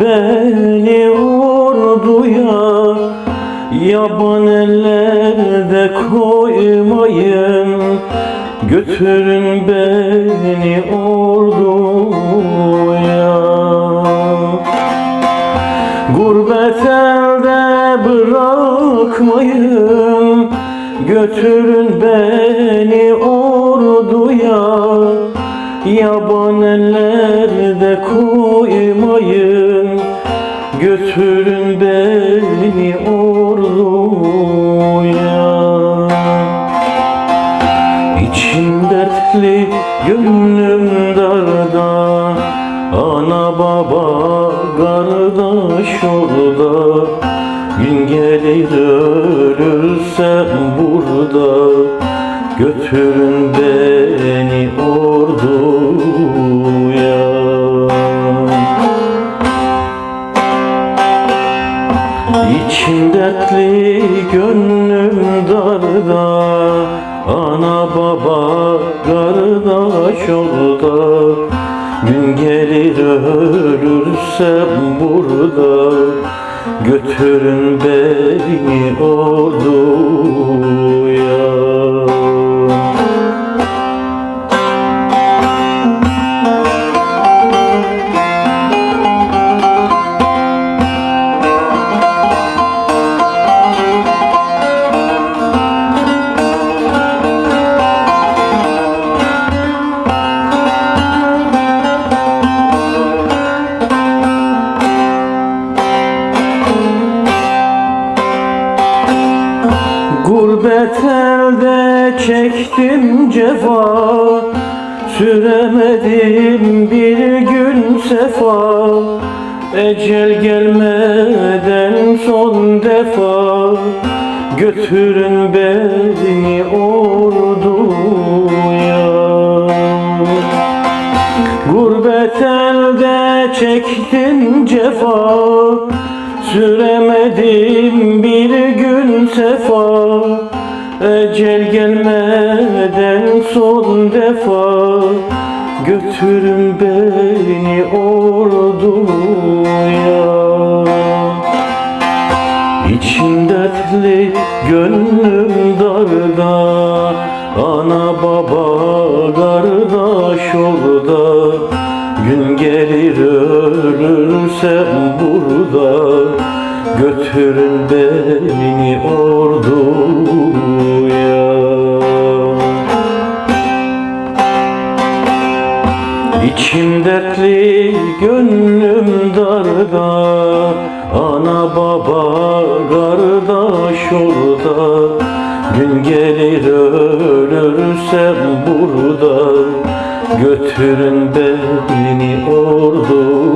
beni orduya. Yaban ellerde koymayın. Götürün beni orduya. Gurbet elde bırakmayın. Götürün beni orduya. Yaban ellerde koymayın kardeş orada Gün gelir ölürsem burada Götürün beni orduya. İçim dertli, gönlüm darda Ana baba, kardeş orada Gün gelir ölürsem burada Götürün beni orduya çektim cefa Süremedim bir gün sefa. Ecel gelmeden son defa Götürün beni orduya. Gurbet elde çektim cefa Süremedim bir gün sefa. Ecel gelmeden son defa Götürün beni orduya. İçim dertli, gönlüm darda Ana baba, kardeş orada. Gün gelir ölürsem burada Götürün beni orduya İçim dertli, gönlüm darda Ana baba, kardeş orada. Gün gelir ölürsem burada Götürün beni orduya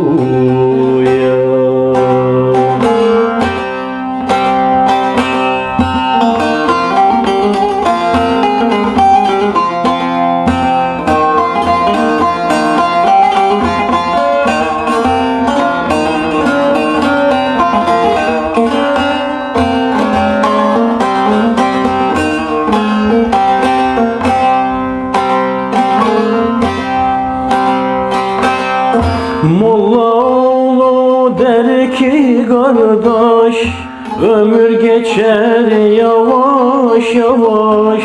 Ömür geçer yavaş yavaş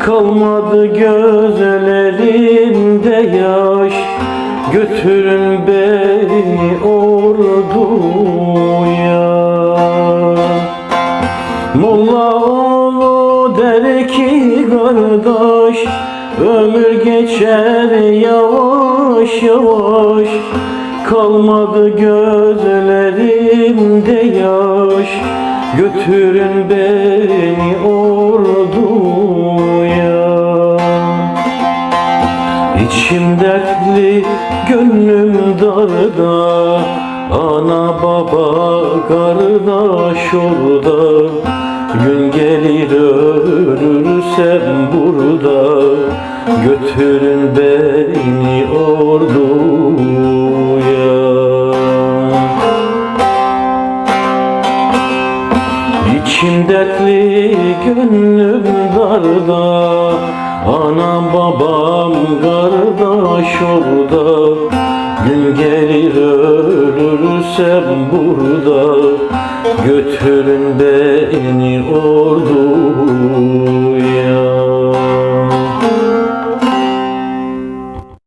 Kalmadı gözlerimde yaş. Götürün beni orduya. Molla oğlu der ki kardeş Ömür geçer yavaş yavaş Kalmadı gözlerimde yaş. Götürün beni orduya. İçim dertli, gönlüm darda. Ana baba, kardeş orada. Gün gelir ölürsem burada. Götürün İçim dertli, gönlüm darda Anam babam kardeş orada. Gün gelir ölürsem burada Götürün beni ordu